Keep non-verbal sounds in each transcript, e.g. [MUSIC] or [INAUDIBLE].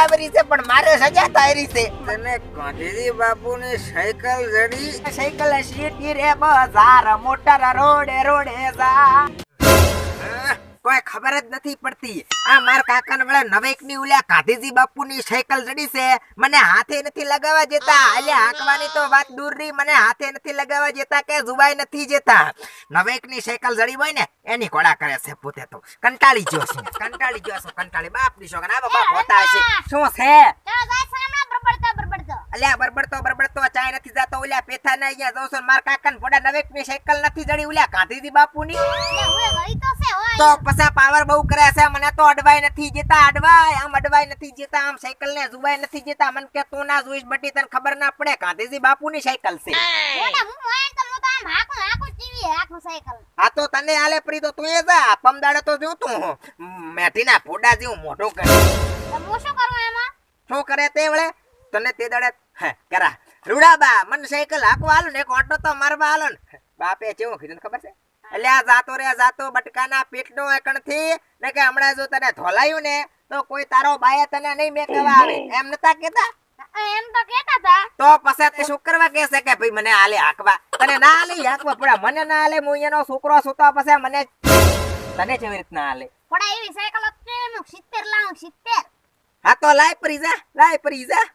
આવરી છે પણ મારે સજા તારી છે. તને ગાંધીજી બાપુની સાયકલ જડી? સાયકલ સીટી રે બજાર મોટર રોડે રોડે જા. કોઈ ખબર જ નથી પડતી. આ માર કાકાને વળે નવેકની ઉલ્યા ગાંધીજી બાપુની સાયકલ જડી છે. મને હાથે નથી લગાવવા જતા એટલે હાંકવાની તો વાત દૂર રહી. મને હાથે નથી લગાવવા જેતા કે જુવાઈ નથી જતા નવેકની સાયકલ જડી હોય ને, એની કોડા કરે છે પોતે તો. કંટાળી ગયો છે. કંટાળી ગયો છે. કંટાળી. બાપની શોખ ના બાપ હોતા છે શું છે? અલ્યા બરબડતો બરબડતો ચાય નથી જતો ઓલ્યા પેથા ના અહીંયા જાઉં છું માર કાકા ભોડા નવેકની સાયકલ નથી જડી ઓલ્યા ગાંધીજી બાપુની. ની તો પછા પાવર બહુ કરે છે મને તો અડવાય નથી જેતા અડવાય આમ અડવાય નથી જેતા આમ સાયકલ ને જુવાય નથી જેતા. મન કે તું ના જોઈશ બટી તને ખબર ના પડે ગાંધીજી બાપુ ની સાયકલ છે. હા તો તને આલે પ્રી તો તું એ જા પમદાડે તો જો તું મેઠીના ફોડા જેવું મોઢું કરે. શું શું કરે તે વળે? તને તે દાડે હે કરા રૂડાબા મને સાયકલ હાકવા હાલો ને એક ઓટો તો મારવા હાલો ને. બાપે કેવું કીધું ખબર છે? અલ્યા જાતો રે જાતો બટકાના પેટનો એકણથી ને કે હમણાં જો તને ધોલાયું ને તો કોઈ તારો બાયા તને નહીં મેકવા આવે. એમ નતા કેતા એમ તો કેતા હતા. તો પછી તે શું કરવા કે છે કે ભાઈ મને આલે હાકવા? તને ના આલે હાકવા પડે મને ના આલે હું એનો છોકરો છું તો પછી મને તને કેવી રીતના આલે પણ એવી સાયકલ હતી હું 70 લાવું 70 હા તો લાય પરી જા લાય પરી જા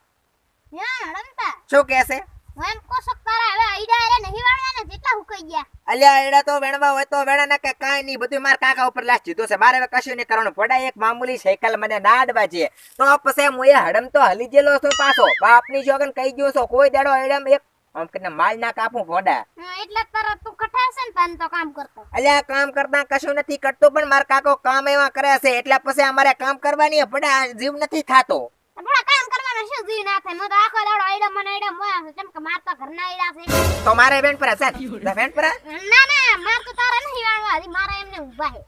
શું કે છે? એમ કહું છું કે તારા હવે આઈડા રે નહીં વાળવાના જેટલા હુકાઈ ગયા. અલ્યા એડા તો વેણવા હોય તો વેણા ના કે કાંઈ નહીં બધું મારા કાકા ઉપર લાશ જીધું છે. મારે હવે કશું નહીં કરવાનું. પડા એક મામૂલી સાયકલ મને નાડવા છે તો પછી હું એ હડમ તો હલી ગયેલો છું પાછો. બાપની જોગન કહી ગયો છો કોઈ દાડો હડમ એક આમ કરીને માલ ના કાપું ફોડા એટલે તારા તું કઠાશે ને તને તો કામ કરતો. અલ્યા કામ કરતા કશું નથી કરતો પણ મારા કાકો કામ એવા કરે છે એટલે પછી અમારે કામ કરવાની પડે જીવ નથી થાતો. થોડા કામ કરવાનું શું જીવ ના થાય? હું તો આખો દાડો આઈડા મને આઈડા મોયા કેમ કે માર તો ઘરના આઈડા છે. તો મારે ઇવેન્ટ પર હશે ઇવેન્ટ પર? ના ના માર તો તારા નહીં વાળવા હજી મારા એમને ઊભા છે.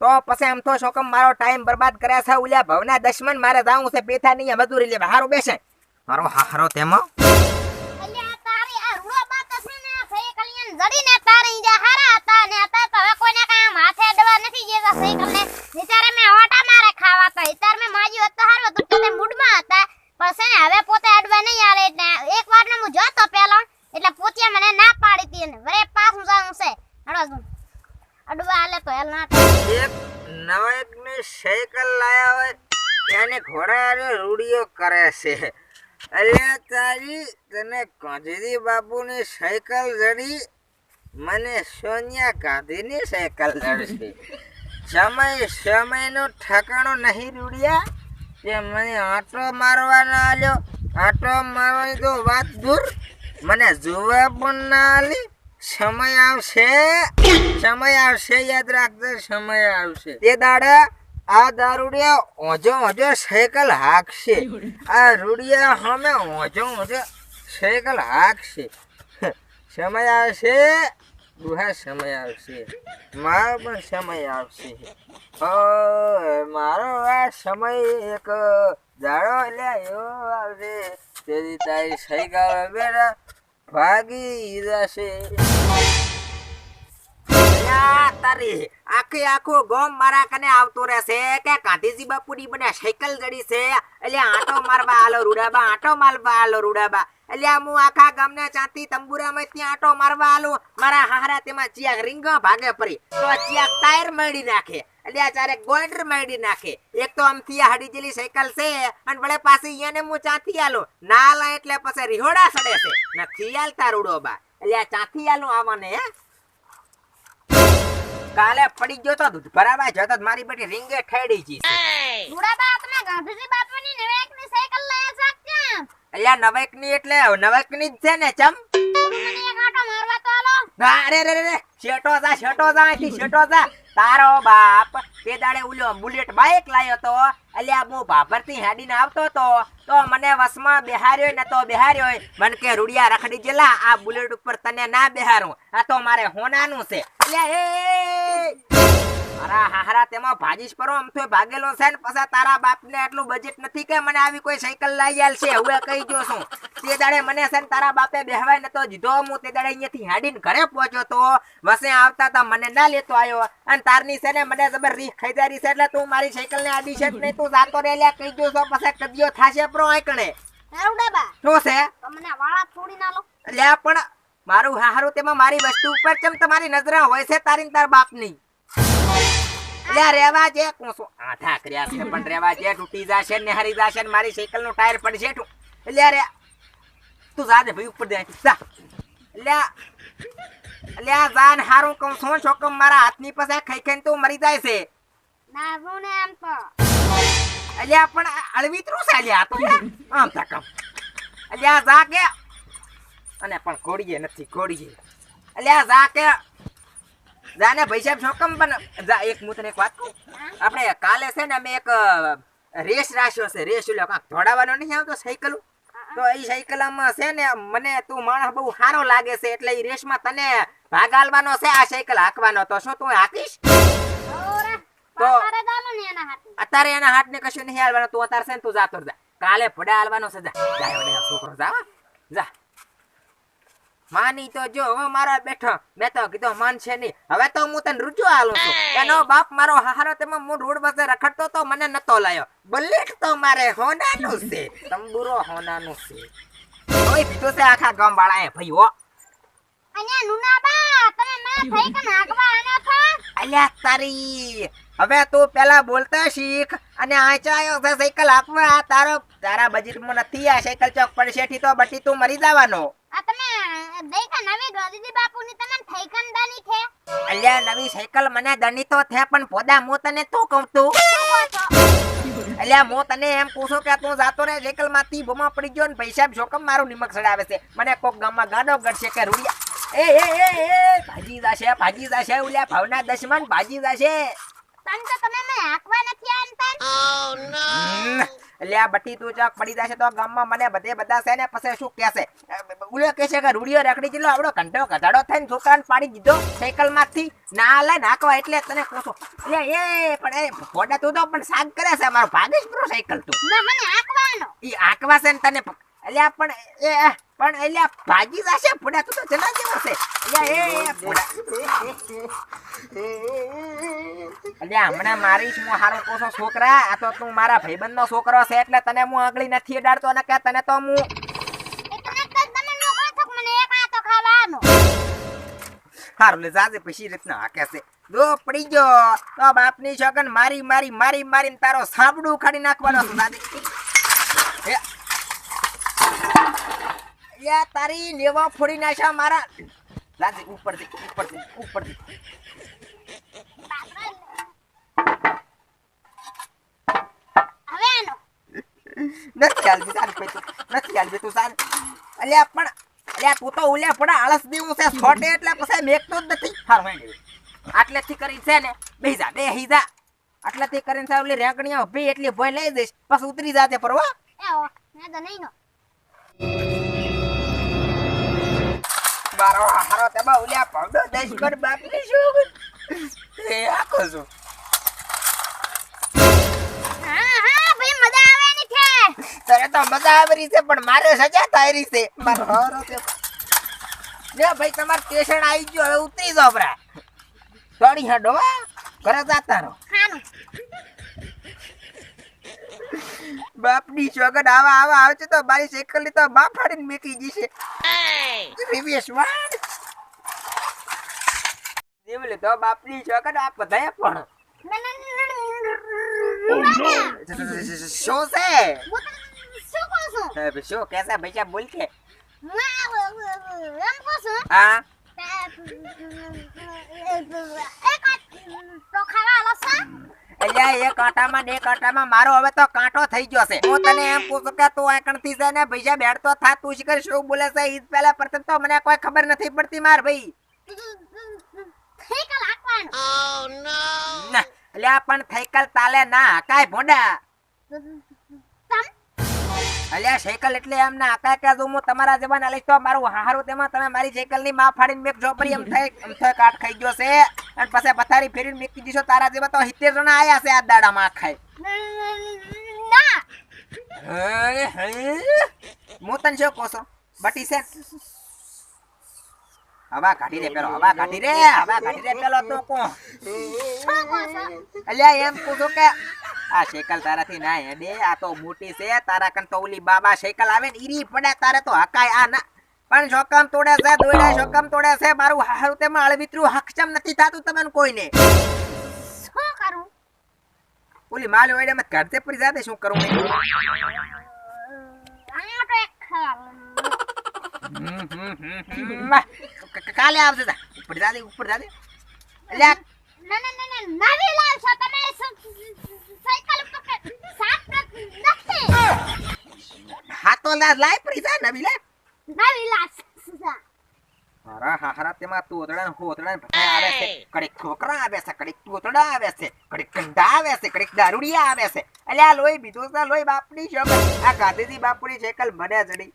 તો પછી આમ તો શોકમ મારો ટાઈમ બરબાદ કર્યા છે ઉલ્યા ભવના દશમન મારે જાવું છે પેથા નહીં મજૂરી લેવા. હારો બેસે. મારો હારો તેમાં છે જડીને તારે હારા હતા ને હતા તો હવે કોઈને કામ હાથે દવા નથી જેવા સહી ને વિચારે બાપુની સાયકલ જડી મને સોનિયા ગાંધીની સાયકલ જડશે સમય, સમયનું ઠકાણું નહીં રૂડ્યા કે મને આંટો મારવાના આલ્યો. આંટો મારવાની તો વાત દૂર. મને જોવા પણ ના આલી. સમય આવશે સમય આવશે, યાદ રાખજો, સમય આવશે. તે દાડા, આ દારૂડિયા ઓજો ઓજો સાયકલ હાકશે. આ રૂડિયા હમે ઓજો ઓજો સાયકલ હાંકશે સમય આવશે? દુહા સમય આવશે. મારો પણ સમય આવશે. મારો આ સમય એક જાડો લ્યાયો આવશે. તેથી તારી સાયકલ બેટા ભાગી જશે. તારી આખે આખો ગોમ મારા કને આવતો રહેશે કે ગાંધીજી બાપુની બને સાયકલ ગડી છે. એટલે આટો મારવા આલો રૂડાબા, આટો મારવા આલો રૂડાબા. અલ્યા, હું આખા ગામને ચાંતી તંબુરામાં ત્યાં આટો મારવા આલું. મારા હારા તેમાં ચિયાક રીંગા ભાગે પડી. તો ચિયાક ટાયર મળી નાખે. અલ્યા ચારે ગોલ્ડર મળી નાખે. એક તો આમથી આ હડી સાયકલ છે, અને વળે પાછી એને હું ચાંથી આલું. ના લા એટલે પછી રીહોડા સડે છે. નથી આલતા રૂડોબા અલ્યા ચાંથી આલું આવવાને, હે? કાલે પડી ગયો તો દૂધ ભરાવા જતો મારી બેટી રીંગે ઠેડી જી રૂડાબા તમે ગાંધીજી બાપુની નવેકની સાયકલ લાયા છો કેમ અલ્યા નવકની એટલે નવકની જ છે ને, ચમ? અરે રે રે શેટો જા શેટો જા, અહીંથી શેટો જા. તારો બાપ તે દાડે ઉલ્યો બુલેટ બાઇક લાયો તો, અલ્યા હું ભાભરથી હાડીને આવતો તો તો મને વસમાં બેહાર્યો ને તો બેહાર્યો મન કે, રૂડિયા રખડી જેલા, આ બુલેટ ઉપર તને ના બેહારું. આ તો મારે હોનાનું છે. અલ્યા એ. મારા હાહરા તેમાં ભાજીશ પરો ભાગેલો છે ને પછી તારા બાપને આટલું બજેટ નથી કે મને આવી કોઈ સાયકલ લાવી છે હવે કહી જો છું. તે દાડે મને છે ને તારા બાપે બેહવાય નતો જીધો હું તે દાડે અહીંયાથી હાડીને ઘરે પહોંચ્યો તો વસે આવતા તા મને ના લેતો આવ્યો અને તારની છે ને મને જબર રીખ ખઈજારી છે એટલે તું મારી સાયકલ ને આડી છે જ નહીં તું જાતો રે કહી જો છો પછી કદીઓ થાશે પ્રો આંકણે. શું છે? તમને વાળા છોડી ના લો. લ્યા પણ મારું હારું તેમાં મારી વસ્તુ ઉપર કેમ તમારી નજર હોય છે તારી ને તાર બાપની? લ્યા રેવા જે કર્યા છે પણ રેવા જે તૂટી જાશે ને હરી જાશે ને મારી સાયકલનું ટાયર પડશે તું. લ્યા તું જા દે ભાઈ ઉપર દે. જા. લ્યા લ્યા જાન હારું કહું છું છોકમ મારા હાથની પાસે ખાઈ ખાઈને તું મરી જાય છે. દારૂ ને તો. અલ્યા પણ આ છે આ તો. આમ તકમ અલ્યા જા કે. અને પણ ઘોડીએ નથી ઘોડીએ. અલ્યા જા કે. જાને ભાઈ સાહેબ જોકમ પણ એક હું તને એક વાત આપણે કાલે છે ને અમે એક રેસ રાખ્યો છે. રેસ ઓલો કાંક દોડાવવાનો નહીં આવતો સાયકલ. તો એ સાયકલમાં છે ને મને તું માણસ બહુ સારો લાગે છે એટલે એ રેસમાં તને ભાગ આલવાનો છે આ સાયકલ હાંકવાનો. તો શું તું હાંકીશ? તો- અત્યારે એના હાથ. ને કશું નહીં હાલવાનું. તું અત્યારે છે ને તું જાતો જા. કાલે ફડા હાલવાનો છે જા. છોકરો જા જા. માની તો જો હવે મારા બેઠો. મેં તો કીધો માનશે નહીં. હવે તો હું તને રૂજો હાલું છું. એનો બાપ મારો હારો તેમાં હું રોડ પાસે રખડતો તો મને નતો લાયો. બુલેટ તો મારે હોનાનું છે. તંબુરો હોનાનું છે. ઓય પીધું છે આખા ગામ વાળાએ ભાઈ હો. અહીંયા નુના બા તમે મારા ભાઈ કે નાગવા આના થા અલ્યા તારી. હવે તું પેલા બોલતા શીખ અને આચાયો છે સાયકલ હાથમાં. આ તારો તારા બજેટમાં નથી આ સાયકલ ચોક પડશે તો બટી તું મરી જવાનો. આ તમે નવી ગોદીદી બાપુની તમને થઈ કંદાની છે. અલ્યા નવી સાયકલ મને દણી તો થે પણ પોદા હું તને તું? કહું તું અલ્યા હું તને એમ પૂછું કે તું જાતો રે સાયકલમાંથી ભૂમા પડી ગયો ને પૈસા જોકમ મારું નિમક ચડાવે છે. મને કોક ગામમાં ગાડો ગડશે કે રૂડિયા. એ એ એ એ ભાજી જાશે ભાજી જાશે ઉલ્યા ભાવના દશમન ભાજી જાશે. તન તો તમે મને હાંકવા નથી આનતા હમ, અલ્યા બટી તું ચોક પડી જશે તો ગામમાં મને બધે બધા છે ને પછી શું કહેશે? ઉલ્યો કહેશે કે રૂડિયો રખડી જેલો આવડો ઘંટો ગધાડો થઈને છોકરાને પાડી દીધો સાયકલમાંથી. ના લે નાખવા એટલે તને પૂછો. અલ્યા એ પણ એ ફોડા તું તો પણ સાગ કરે છે મારો ભાગેશ પ્રો સાયકલ તું. મને હાંકવાનો. ઈ આકવા છે ને તને અલ્યા પણ એ પણ અલ્યા ભાગી જશે? ફોડા તું ચલા જેવો છે. અલ્યા એ ફોડા અલ્યા હમણાં મારી હું હારો કોસો છોકરા? આ તો તું મારા ભાઈબંધનો છોકરો છે એટલે તને હું આંગળી નથી અડાડતો ને કે તને તો હું હારું લે જાજે પછી રીતના હાકે છે. દો પડી ગયો. તો બાપની છોકન મારી મારી મારી મારીને તારો સાંભળું ખાડી નાખવાનો છું દાદી યા તારી લેવા ફોડી નાખ્યા મારા. લાજી ઉપરથી ઉપરથી ઉપરથી. હવે આનો. નથી હાલતી તારી કોઈ નથી હાલતી તું સારી અલ્યા પણ અલ્યા તું તો ઉલ્યા પડા આળસ દેવું છે. છોટે એટલે પછી મેકતો જ નથી. હાર માંડી આટલેથી કરી છે ને બેહી જા બેહી જા. આટલેથી કરીને સાહેબ ઓલી એટલી ભોય લઈ જઈશ. પછી ઉતરી જાતે પરવા એ ઓ મેં તો નહીં નો. મારો હારો તેમાં ઉલ્યા પગડો દઈશ કર બાપની શું? એ આખો છું. તને તો મજા આવી છે પણ મારે સજા થાય છે. મારો હારો તે લે ભાઈ તમાર સ્ટેશન આવી ગયો હવે ઉતરી જાવ બરા દોડી હડો. ઘરે જાતા રહો. બાપની ચોગન આવા આવા આવશે તો મારી સાયકલની તો બાપ ફાડીને મેકી જશે રિવેશ વાળ જેમ બાપની ચોગન આ બધાય પણ શું છે શું કહું છું હવે શું કેસા ભૈયા બોલ કે એમ કહું છું હા તો છે અલ્યા એક કાંટામાં ને એક કાંટામાં મારો હવે તો કાંટો થઈ ગયો છે. હું તને એમ પૂછું કે તું આકણથી છે ને પૈસા બેઠતો થા તું શીખર શું બોલે છે? ઈદ જ પહેલા પ્રથમ તો મને કોઈ ખબર નથી પડતી માર ભાઈ. હાંકવાનો. ના અલ્યા પણ થઈકલ તાલે ના કાય ભોંડા. તમ અલ્યા સાયકલ એટલે એમ ના આકા કે જો હું તમારા જવાન લઈશ તો મારું હારું તેમાં તમે મારી સાયકલની માં ફાડીને મેક જો પરી એમ થાય એમ થાય કાટ ખાઈ ગયો છે. અને પછી પથારી ફેરીને મેકી દીધો તારા જેવા તો સિત્તેર જણા આયા છે આ દાડામાં ખાય ના. હે, હે. હું તને કોસો છું? બટી છે હવા કાઢી દે પેલો હવા કાઢી રે હવા કાઢી દે પેલો તો કો અલ્યા એમ પૂછું કે આ સાયકલ તારાથી ના હેડે આ તો મોટી છે તારા કન તો ઓલી બાબા સાયકલ આવે ને ઈરી પડે તારે તો હકાય આ ના પણ શોકમ તોડે છે દોડે જોકમ તોડે છે મારું હારું તેમાં અળવિતરું હક્ષમ નથી થાતું તમને કોઈને શું કરું ઓલી માલ ઓઈડે મત કાઢતે પડી જાતે શું કરું મેં? તો એક ખવાલ. કાલે આવશે તા. ઉપર જાદે ઉપર જાદે ના ના ના ના નવી લાવશો તમે સાયકલ ઉપર કે નથી હા તો લા લાય પડી નવી લે નવી લાવશો હારા હારા તેમાં તોતડા હોતડા આવે છે કડીક છોકરા આવે છે કડીક તોતડા આવે છે કડીક કંડા આવે છે કડીક દારૂડિયા આવે છે અલ્યા લોહી બીજો લોહી બાપની શોખ આ ગાંધીજી બાપુની સાયકલ મને જડી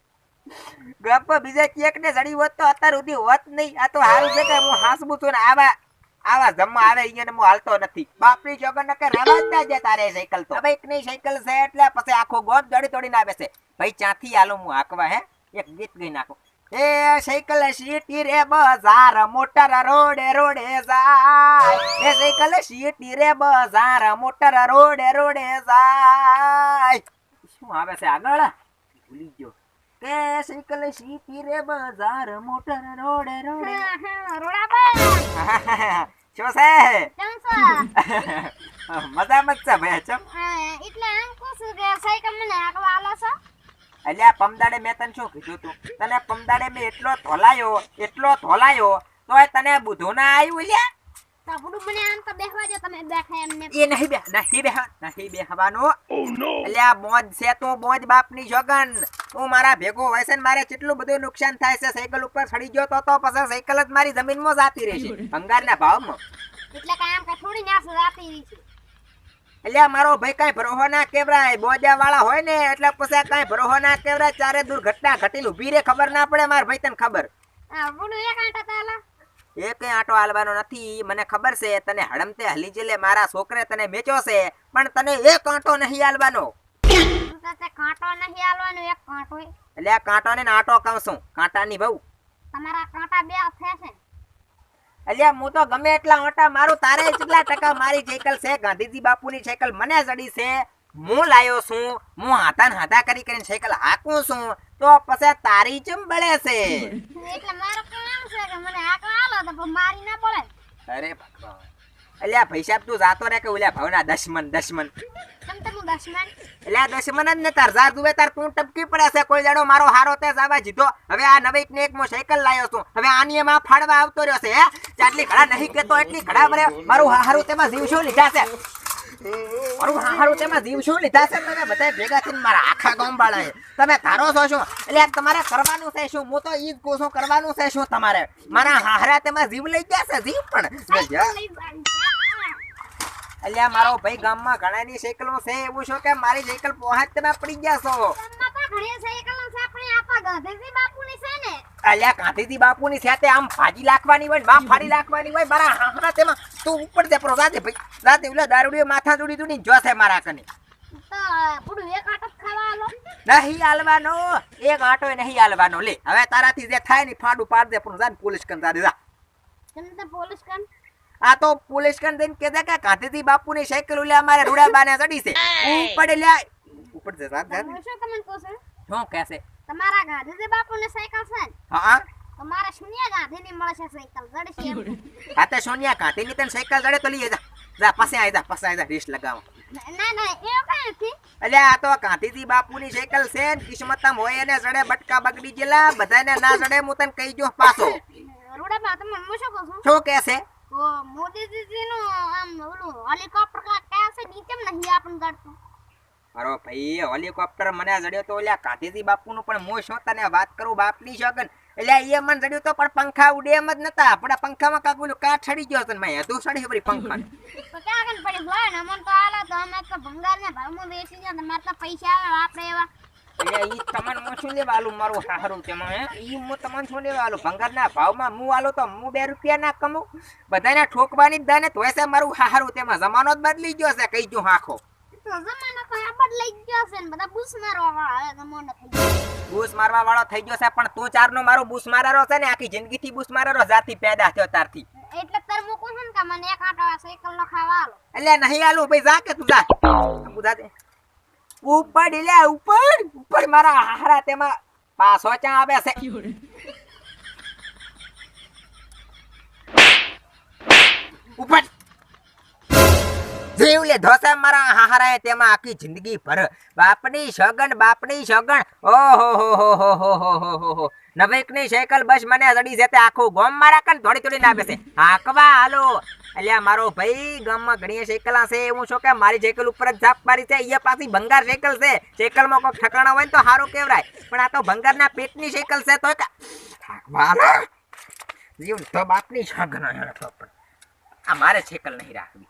ગપ બીજા કેક ને જડી હોત તો અત્યાર સુધી હોત નહીં. આ તો હારું છે કે હું હાસબું છું ને આવા આવા જમવા આવે અહીંયા હું હાલતો નથી. બાપરી છોકર ને કે રહેવા જ તારે સાયકલ તો. હવે એક સાયકલ છે એટલે પછી આખો ગોમ દોડી દોડીને ના બેસે ભાઈ, ચાથી આલો હું હાકવા, હે? એક ગીત ગઈ નાખું. એ સાયકલ સીટી રે બજાર, મોટર રોડે રોડે જાય. એ સાયકલ સીટી રે બજાર, મોટર રોડે રોડે જાય. શું આવે છે આગળ? ભૂલી ગયો. કે સાયકલ સીટી રે બજાર મોટર રોડ રોડે. [LAUGHS] શું છે? [LAUGHS] મજા જ છે ભાઈ ચમ. એટલે એમ કહું છું કે સાયકલ મને આગળ આલો છો? અલ્યા પમદાડે મેં તને શું કીધું તું? તને પમદાડે મેં એટલો ધોલાયો એટલો ધોલાયો તોય તને બુધો ના આવ્યું લ્યા. તો ભૂડું મને આમ તો બેસવા દો તમે બેઠા એમને એ નહીં બે નહીં બે નહીં બેહવાનું. અલ્યા મોજ છે તું મોજ બાપની જોગન. તું મારા ભેગો હોય છે ને મારે કેટલું બધું નુકસાન થાય છે સાયકલ ઉપર ચડી ગયો તો તો પછી સાયકલ જ મારી જમીનમાં જાતી રહેશે. ભંગારના ભાવમાં. એટલે કામ કે થોડી ના રાતી રહી એટલે મારો ભાઈ કઈ ભરોહો ના કેવરાય બોજા વાળા હોય ને એટલે પછી કઈ ભરોહો ના કેવરાય ચારે દુર્ઘટના ઘટેલ ઊભી રે ખબર ના પડે માર ભાઈ તને ખબર. એક આંટા એ કઈ આટો હાલવાનો નથી મને ખબર છે તને હડમતે હલી જેલે મારા છોકરે તને મેચો છે પણ તને એક આંટો નહીં હાલવાનો. કાંટો નહીં આલવાનો એક કાંટો એટલે આ કાંટો ને નાટો કહું છું કાંટાની બહુ. તમારા કાંટા બે થશે અલ્યા હું તો ગમે એટલા ઓટા મારું તારે કેટલા ટકા મારી સાયકલ છે? ગાંધીજી બાપુની સાયકલ મને જડી છે. હું લાયો છું. હું હાથા ને હાથા કરી કરીને સાયકલ હાકું છું. તો પછી તારી ચમ બળે છે? એટલે મારું કામ છે કે મને હાકવા આલો તો મારી ના પડે અરે ભગવાન. અલ્યા ભાઈ સાહેબ તું જાતો રે કે ઓલા ભાવના દશમન દશમન? દશમન. એટલે જ ને તાર ઝાર જુએ તાર તું ટપકી પડે છે. કોઈ દાડો મારો હારો તે જવા જીધો. હવે આ નવી ને એક મો સાયકલ લાયો છું. હવે આની એમાં ફાડવા આવતો રહ્યો છે હે? ચાટલી ઘડા નહીં કેતો એટલી ઘડા મરે મારું હારું તેમાં જીવ શું લીધા છે? મારું હારું તેમાં જીવ શું લીધા છે? તમે બધા ભેગા થઈને મારા આખા ગામવાળાએ તમે ધારો છો શું? એટલે તમારે કરવાનું છે શું? હું તો ઈ જ કહું છું કરવાનું છે શું તમારે? મારા હારા તેમાં જીવ લઈ ગયા છે જીવ પણ. અલ્યા મારો ભાઈ ગામમાં ઘણાની સાયકલો છે. એવું છો કે મારી સાયકલ પહોંચ તમે પડી ગયા છો? અલ્યા ગાંધીજી બાપુની સાથે આમ ભાજી લાખવાની હોય બાપ ફાડી લાખવાની હોય મારા હાહરા તેમાં તું ઉપર દે પ્રો રાતે ભાઈ રાતે ઓલા દારૂડીઓ માથા જોડી જોડી જોશે મારા કને. નહીં હાલવાનો એક આંટો નહીં હાલવાનો. લે હવે તારાથી જે થાય ને ફાડું પાડ દે પણ જાને પોલીસ કન તારે જા. પોલીસ કન આ તો પોલીસ કન દઈને કે કે ગાંધીજી બાપુની સાયકલ ઓલે અમારે રૂડાબાને ચડી છે. ઉપર લ્યા. ઉપર જાત હું શું તમને કહું છું? શું કહેશે તમારા ગાંધીજી બાપુની સાયકલ છે ને? હા. તો મારે શૂન્ય ગાંધીની મળશે સાયકલ જડશે. હા તો સોનિયા ગાંધીની તને સાયકલ જડે તો લઈ જા. જા પાસે આવી જા પાસે આવી જા રીસ લગાવો. ના ના એવું કઈ નથી. એટલે આ તો ગાંધીજી બાપુની સાયકલ છે ને કિસ્મતમ હોય એને ચડે બટકા બગડી ગયેલા બધાને ના ચડે હું તને કહી જો પાછો. રૂડાબા તમે શું કહું છું? શું મોદીજીનું આમ ઓલું હેલિકોપ્ટર કયા છે નહીં મારો ભાઈ હેલિકોપ્ટર મને જડ્યો તો ગાંધીજી બાપુનું પણ હું શું તને વાત કરું બાપની શોગન એટલે એ મને જડ્યું તો પણ પંખા ઉડે એમ જ નતા. આપણા પંખામાં કાક ઓલું કાટ ચડી ગયો હતો ને મેં તું સડી વળી પંખા તો ક્યાં કન પડી? હોય ને અમને તો આલા તો અમે તો ભંગાર ને ભાવમાં વેચી ગયા તમારે તો પૈસા આવે આપણે એવા એટલે ઈ તમને હું શું લેવા આલું મારું હારું તેમાં હે? ઈ હું તમને શું લેવા આલું ભંગારના ભાવમાં હું આલું તો હું બે રૂપિયા ના કમું બધાને ઠોકવાની જ દાને તોય છે મારું હારું તેમાં. જમાનો જ બદલી ગયો છે કઈ જો હાખો જમાનો તો બદલાઈ ગયો છે ને બધા બૂસ મારવા વાળા જમાનો થઈ ગયો બૂસ મારવા વાળો થઈ ગયો છે પણ તું ચારનો મારો બૂસ મારારો છે ને આખી જિંદગી થી બૂસ મારારો જાતી પેદા થયો તારથી. એટલે તાર મૂકું છું ને કે મને એક આંટો સાયકલ નો ખાવા આલો. એટલે નહીં આલું ભાઈ જા કે તું જા. દે. ઉપર લે ઉપર? ઉપર મારા હારા તેમાં પાછો ચા આવે છે? ઉપર. જીવલે ધોસે મારા હારા તેમાં આખી જિંદગી ભર. બાપની સગન બાપની સગન ઓહો, હો હો હો હો હો હો હો હો. નવેકની સાયકલ બસ મને જડી જતે આખું ગોમ મારા કન થોડી થોડી ના બેસે હાકવા હાલો. અલ્યા, મારો ભાઈ ગામમાં ઘણી સાયકલા છે હું શું કે? મારી સાયકલ ઉપર જ ઝાપ મારી છે એ પાછી ભંગાર સાયકલ છે. સાયકલમાં કોઈ ઠકાણા હોય ને તો સારું કહેવાય. પણ આ તો ભંગારના પેટની સાયકલ છે તો હાલો જીવ, તો બાપની પણ આ મારે સાયકલ નહીં રાખવી.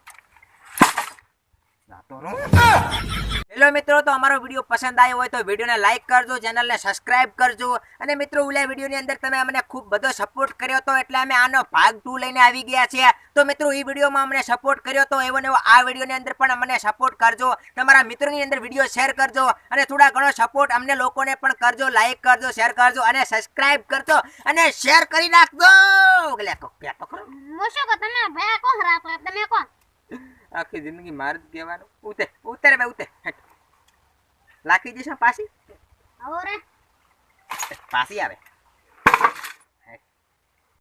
જાતો રહું. હેલો મિત્રો તો અમારો વીડિયો પસંદ આવ્યો હોય તો વિડીયોને લાઇક કરજો ચેનલને સબસ્ક્રાઇબ કરજો. અને મિત્રો ઓલા વિડીયોની અંદર તમે અમને ખૂબ બધો સપોર્ટ કર્યો હતો એટલે અમે આનો ભાગ ટુ લઈને આવી ગયા છીએ. તો મિત્રો એ વિડીયોમાં અમને સપોર્ટ કર્યો હતો એવો ને એવો આ વિડીયોની અંદર પણ અમને સપોર્ટ કરજો. તમારા મિત્રોની અંદર વીડિયો શેર કરજો અને થોડા ઘણો સપોર્ટ અમને લોકોને પણ કરજો. લાઇક કરજો શેર કરજો અને સબસ્ક્રાઇબ કરજો અને શેર કરી નાખજો. આખી જિંદગી મારે જ કહેવાનું. ઉતર ઉતર બે ઉતર. નાખી દઈશ પાછી પાછી આવે